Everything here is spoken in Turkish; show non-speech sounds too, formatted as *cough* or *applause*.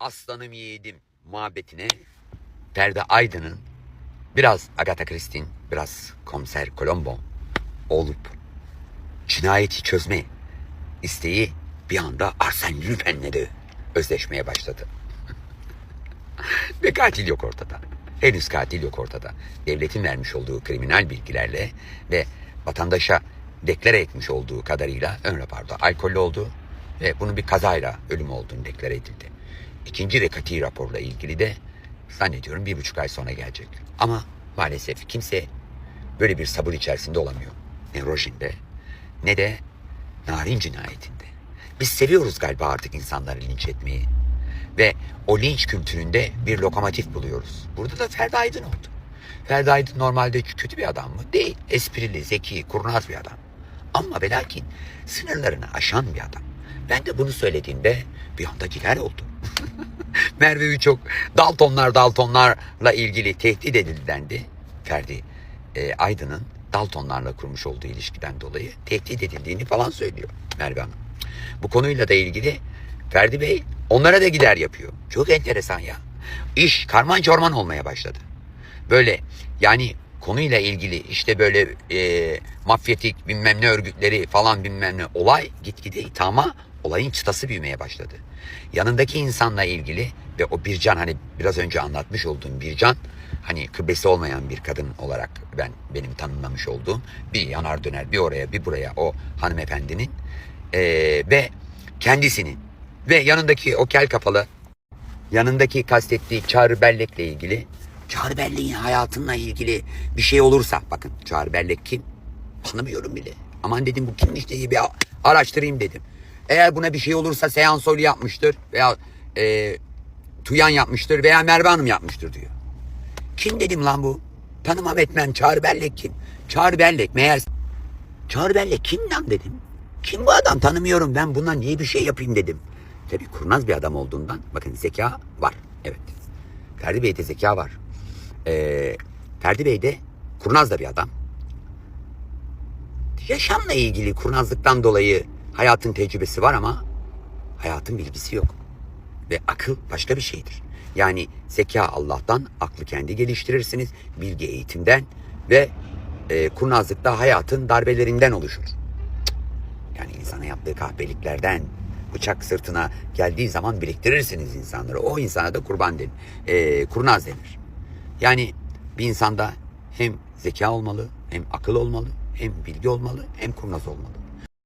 aslanım yiğidim muhabbetine Ferdi Aydın'ın biraz Agatha Christie'nin biraz Komiser Colombo olup cinayeti çözme isteği bir anda Arsène Lupin'le de özleşmeye başladı. *laughs* Ve katil yok ortada. Henüz katil yok ortada. Devletin vermiş olduğu kriminal bilgilerle ve vatandaşa deklare etmiş olduğu kadarıyla ön raporda alkollü oldu ve bunun bir kazayla ölüm olduğunu deklare edildi. İkinci ve kati raporla ilgili de zannediyorum bir buçuk ay sonra gelecek. Ama maalesef kimse böyle bir sabır içerisinde olamıyor. Ne Rojin'de ne de Narin cinayetinde. Biz seviyoruz galiba artık insanları linç etmeyi. Ve o linç kültüründe bir lokomotif buluyoruz. Burada da Ferdi Aydın oldu. Ferdi Aydın normalde kötü bir adam mı? Değil. Esprili, zeki, kurnaz bir adam. Ama ve lakin sınırlarını aşan bir adam. Ben de bunu söylediğimde bir anda gider oldu. *laughs* Merve çok Daltonlar Daltonlarla ilgili tehdit edildi dendi. Ferdi e, Aydın'ın Daltonlarla kurmuş olduğu ilişkiden dolayı tehdit edildiğini falan söylüyor Merve Hanım. Bu konuyla da ilgili Ferdi Bey onlara da gider yapıyor. Çok enteresan ya. İş karman çorman olmaya başladı. Böyle yani konuyla ilgili işte böyle e, mafyatik bilmem ne örgütleri falan bilmem ne olay gitgide ithama olayın çıtası büyümeye başladı. Yanındaki insanla ilgili ve o Bircan hani biraz önce anlatmış olduğum Bircan hani kıbresi olmayan bir kadın olarak ben benim tanımlamış olduğum bir yanar döner bir oraya bir buraya o hanımefendinin e, ve kendisinin ve yanındaki o kel kafalı yanındaki kastettiği Çağrı Bellek'le ilgili Çağrı Bellek'in hayatınla ilgili bir şey olursa bakın Çağrı Bellek kim? Tanımıyorum bile. Aman dedim bu kimmiş diye bir araştırayım dedim. Eğer buna bir şey olursa Seyhan Soylu yapmıştır veya e, Tuyan yapmıştır veya Merve Hanım yapmıştır diyor. Kim dedim lan bu? Tanımam etmem Çağrı Bellek kim? Çağrı Bellek meğer Çağrı Bellek kim lan dedim. Kim bu adam tanımıyorum ben bundan niye bir şey yapayım dedim. Tabii kurnaz bir adam olduğundan bakın zeka var. Evet. Ferdi Bey'de zeka var. Ee, Ferdi Bey de kurnaz da bir adam. Yaşamla ilgili kurnazlıktan dolayı hayatın tecrübesi var ama hayatın bilgisi yok. Ve akıl başka bir şeydir. Yani zeka Allah'tan, aklı kendi geliştirirsiniz. Bilgi eğitimden ve e, kurnazlık da hayatın darbelerinden oluşur. Yani insana yaptığı kahpeliklerden bıçak sırtına geldiği zaman biriktirirsiniz insanları. O insana da kurban denir. E, kurnaz denir. Yani bir insanda hem zeka olmalı, hem akıl olmalı, hem bilgi olmalı, hem kurnaz olmalı.